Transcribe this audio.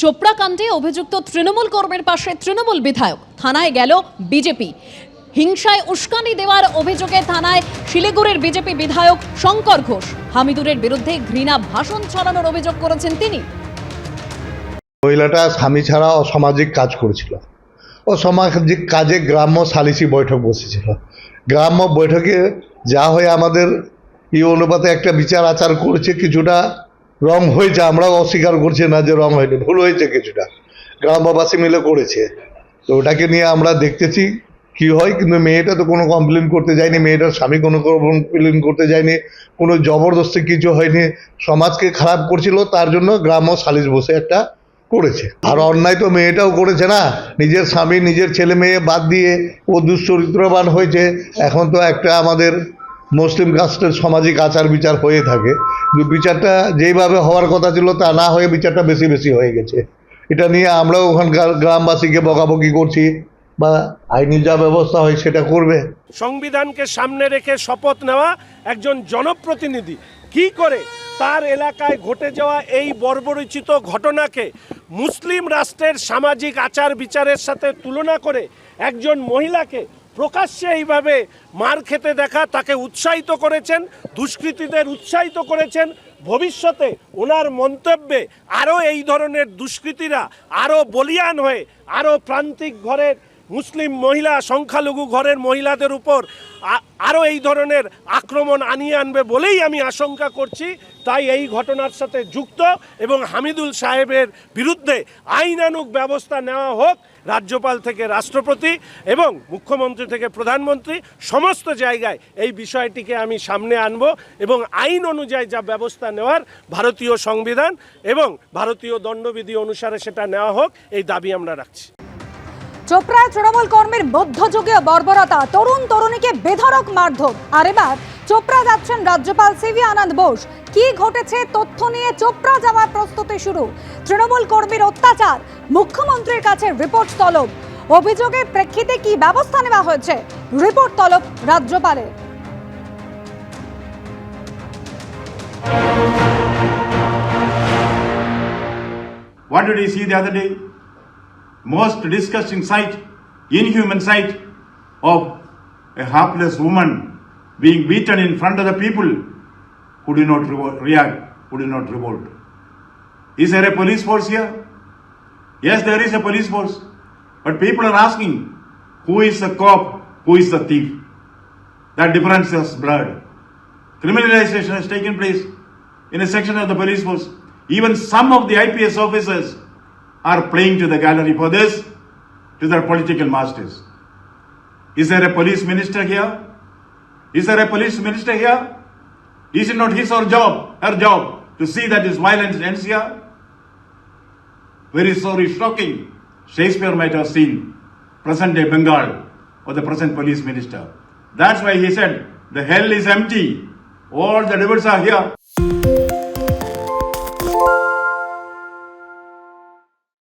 চোপড়া কাণ্ডে অভিযুক্ত তৃণমূল কর্মীর পাশে তৃণমূল বিধায়ক থানায় গেল বিজেপি। হিংসায় উস্কানি দেওয়ার অভিযোগে থানায় শিলিগুড়ির বিজেপি বিধায়ক শঙ্কর ঘোষ। হামিদুরের বিরুদ্ধে ঘৃণা ভাষণ ছড়ানোর অভিযোগ করেছেন তিনি। মহিলাটা স্বামী ছাড়া অসামাজিক কাজ করেছিল। অসামাজিক কাজে গ্রাম্য সালিসি বৈঠক বসেছিল। গ্রাম্য বৈঠকে যা হয়ে আমাদের এই অনুপাতে একটা বিচার আচার করেছে কিছুটা রং হয়েছে, আমরাও অস্বীকার করছি না যে রং হয়নি, ভুল হয়েছে কিছুটা। গ্রামবাসী মিলে করেছে। তো ওটাকে নিয়ে আমরা দেখতেছি কি হয়, কিন্তু মেয়েটা তো কোনো কমপ্লেন করতে যায়নি, মেয়েটার স্বামী কোনো কমপ্লেন করতে যায়নি, কোনো জবরদস্তি কিছু হয়নি, সমাজকে খারাপ করছিল, তার জন্য গ্রাম্য সালিশ বসে একটা করেছে। আর অন্যায় তো মেয়েটাও করেছে না, নিজের স্বামী, নিজের ছেলে মেয়ে বাদ দিয়ে ও দুশ্চরিত্রবান হয়েছে, এখন তো একটা আমাদের মুসলিম কাস্টের সামাজিক আচার বিচার হয়ে থাকে। বিচারটা যেইভাবে হওয়ার কথা ছিল, তা না হয়ে বিচারটা বেশি বেশি হয়ে গেছে। এটা নিয়ে আমরাও ওখানকার গ্রামবাসীকে বকাবকি করছি, বা আইনি যা ব্যবস্থা হয় সেটা করবে। সংবিধানকে সামনে রেখে শপথ নেওয়া একজন জনপ্রতিনিধি। কি করে? তার এলাকায় ঘটে যাওয়া এই বর্বরিচিত ঘটনাকে মুসলিম রাষ্ট্রের সামাজিক আচার বিচারের সাথে তুলনা করে একজন মহিলাকে প্রকাশ্যে এইভাবে মার খেতে দেখা, তাকে উৎসাহিত করেছেন, দুষ্কৃতীদের উৎসাহিত করেছেন। ভবিষ্যতে ওনার মন্তব্যে আরও এই ধরনের দুষ্কৃতীরা আরও বলিয়ান হয়ে, আরও প্রান্তিক ঘরের মুসলিম মহিলা সংখ্যালঘু ঘরের মহিলাদের উপর আরও এই ধরনের আক্রমণ আনিয়ে আনবে বলেই আমি আশঙ্কা করছি। তাই এই ঘটনার সাথে যুক্ত এবং হামিদুল সাহেবের বিরুদ্ধে আইনানুগ ব্যবস্থা নেওয়া হোক রাজ্যপাল থেকে রাষ্ট্রপতি এবং মুখ্যমন্ত্রী থেকে প্রধানমন্ত্রী সমস্ত জায়গায় এই বিষয়টিকে আমি সামনে আনব এবং আইন অনুযায়ী যা ব্যবস্থা নেওয়ার ভারতীয় সংবিধান এবং ভারতীয় দণ্ডবিধি অনুসারে সেটা নেওয়া হোক, এই দাবি আমরা রাখছি। চোপড়ায় তৃণমূল কর্মীর মধ্যযুগীয় বর্বরতা, তরুণ তরুণীকে বেধড়ক মারধর। আর এবার চোপড়া যাচ্ছেন রাজ্যপাল সিভি আনন্দ বোস। কি ঘটেছে তথ্য নিয়ে চোপড়া যাওয়ার প্রস্তুতি শুরু। তৃণমূল কর্মীর অত্যাচার, মুখ্যমন্ত্রীর কাছে রিপোর্ট তলব। অভিযোগের প্রেক্ষিতে কি ব্যবস্থা নেওয়া হয়েছে? রিপোর্ট তলব রাজ্যপালের What did we see the other day? Most disgusting sight, inhuman sight of a hapless woman being beaten in front of the people who did not react, who did not revolt. Is there a police force here? Yes, there is a police force. But people are asking, who is the cop, who is the thief? That difference is blurred. Criminalization has taken place in a section of the police force. Even some of the IPS officers are playing to the gallery for this, to their political masters. Is there a police minister here? Is there a police minister here? Is it not his or job, her job, to see that this violence ends here? Very sorry, shocking. Shakespeare might have seen present day Bengal or the present police minister. That's why he said, the hell is empty. All the devils are here.